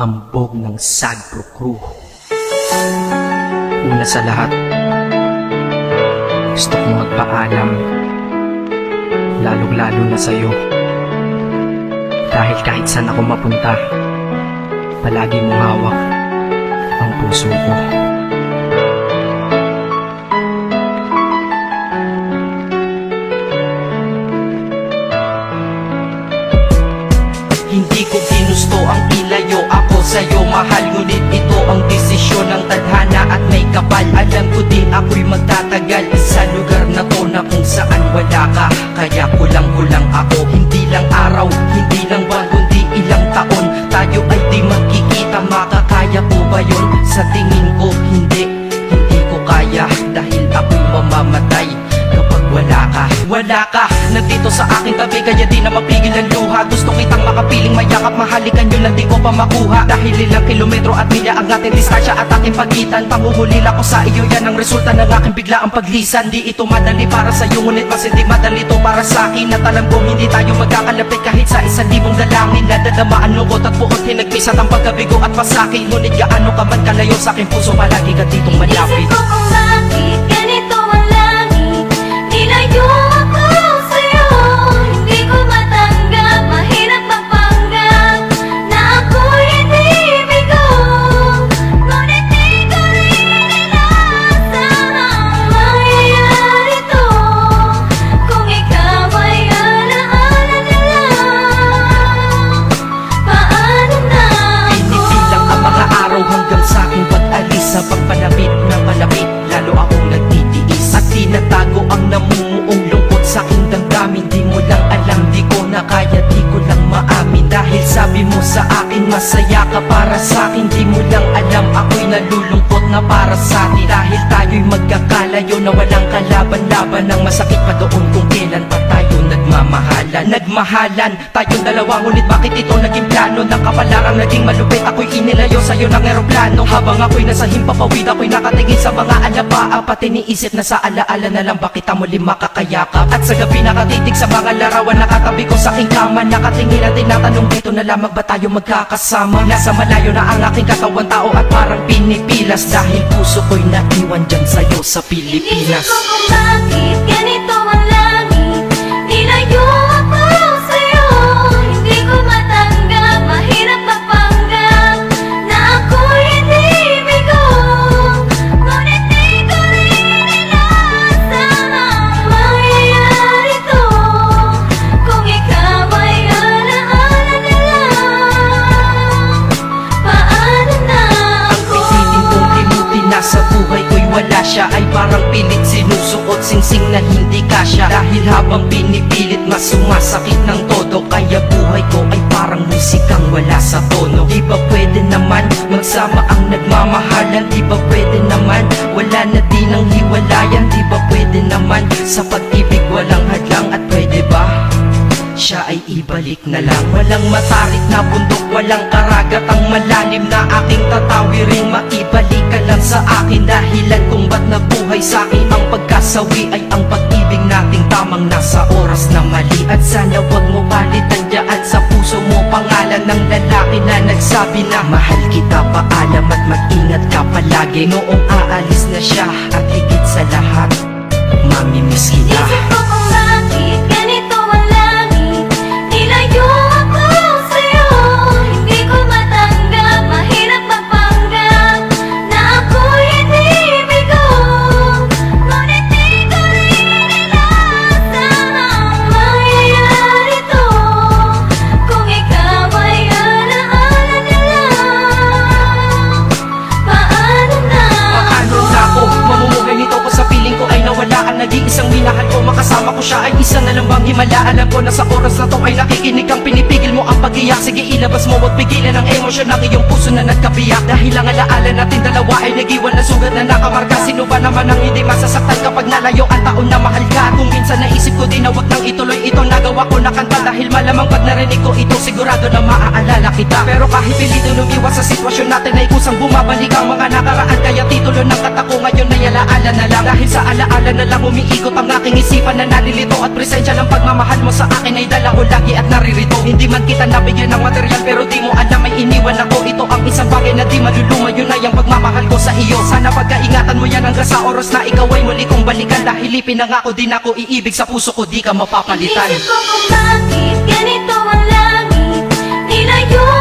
hambog ng Sagpro Crew. Una sa lahat, gusto kong magpaalam, lalong-lalo na sa'yo. Dahil kahit saan ako mapunta, palagi mong hawak ang puso ko. Hindi ko ginusto ang ilayo sa'yo Mahal. Ngunit ito ang desisyon ng tadhana at may kapal. Alam ko din ako'y magtatagal. Sa lugar na to na kung saan wala ka. Kaya kulang-kulang ako. Hindi lang araw, hindi lang buwan Kundi ilang taon. Tayo ay di magkikita. Makakaya ko ba yun? Sa tingin wala ka. Nandito sa aking tabi Kaya di na mapigil ang luha. Gusto kitang makapiling mayakap Mahalikan yun lang di ko pa makuha. Dahil ilang kilometro at milya ang ating distansya at ating pagitan. Panguhulila ko sa iyo yan ang resulta ng aking biglaang paglisan. Di ito madali para sa iyo Ngunit mas hindi madali to para sa akin. At alam ko hindi tayo magkakalapit kahit sa isang libong dalangin. Nadadamaan lungkot at buot hinagpisat ang pagkabigo at pasakit. Ngunit gaano ka man kalayo sa aking puso Palagi ka ditong malapit Sa pagpalapit na malapit, lalo akong nagtitiis. At tinatago ang namumuong lungkot sa aking damdamin Di mo lang alam, di ko na kaya, di ko lang maamin. Dahil sabi mo sa akin, masaya ka para sa akin Di mo lang alam, ako'y nalulungkot na para sa atin Dahil tayo'y magkakalayo na walang kalaban-laban Ang masakit pa doon kung kailan pa nagmamahalan Nagmahalan, tayong dalawa Ngunit bakit ito naging plano? Ng kapalarang naging malupit. Ako'y inilayo sa'yo ng eroplano. Habang ako'y nasa himpapawid Ako'y nakatingin sa mga alapaa Pati niisip na sa alaala na lang Bakit ang muli makakayakap? At sa gabi nakatitig sa mga larawan. Nakatabi ko sa aking kama Nakatingin at tinatanong dito na lamang ba tayo magkakasama? Nasa malayo na ang aking katawan tao At parang pinipilas. Dahil puso ko'y naiwan dyan sa'yo sa Pilipinas. Inisip ko kung bakit ganito parang pilit sinusuot singsing na hindi kasya. Dahil habang pinipilit mas sumasakit ng todo. Kaya buhay ko ay parang musikang wala sa tono. Di ba pwede naman magsama ang nagmamahalan. Di ba pwede naman wala na din ang hiwalayan. Di ba pwede naman sa pag-ibig walang hadlang. At pwede ba? siya ay ibalik na lang. Walang matarik na bundok, walang karagat. Ang malalim na aking tatawirin Maibalik ka lang sa akin. Dahilan kung nabuhay sa akin Ang pagkasawi ay ang pag-ibig nating Tamang nasa oras na mali. At sana wag mo palitan dyan sa puso mo. Pangalan ng lalaki na nagsabi na Mahal kita, paalam at mag-ingat ka palagi. Noong aalis na siya At higit sa lahat Mamimiss kita. Isip ko siya ay isa na lang bang himala Alam ko na sa oras na to ay nakikinig kang pinipigil mo ang pag-iyak Sige ilabas mo wag pigilan ang emosyon ng iyong puso na nagkabiyak. Dahil ang alaala natin dalawa ay nag-iwan na sugat na nakamarka Sino ba naman ang hindi masasaktan kapag nalayo ang taon na mahal ka? Kung minsan naisip ko din na wag nang ituloy ito Nagawa ko na kanta dahil malamang pag narinig ko ito Sigurado na maaalala kita. Pero kahit pilito lumiwas sa sitwasyon natin ay kusang bumabalik ang mga nakaraan. Kaya titulo ng kata ko ngayon ay alaala na lang. Dahil sa alaala na lang umiikot ang aking isipan na nalilito. At presensya ng pagmamahal mo sa akin ay dala ko lagi at naririto. Hindi man kita nabigyan ng material pero di mo alam ay iniwan ako. Ito ang isang bagay na di maluluma yun ay ang pagmamahal ko sa iyo sa'yo. Sana pagkaingatan mo yan hanggang sa oras na ikaw ay muli kong balikan. Dahil ipinangako din ako, iibig sa puso ko di ka mapapalitan. Iisip ko kung bakit ganito ang langit. Nilayo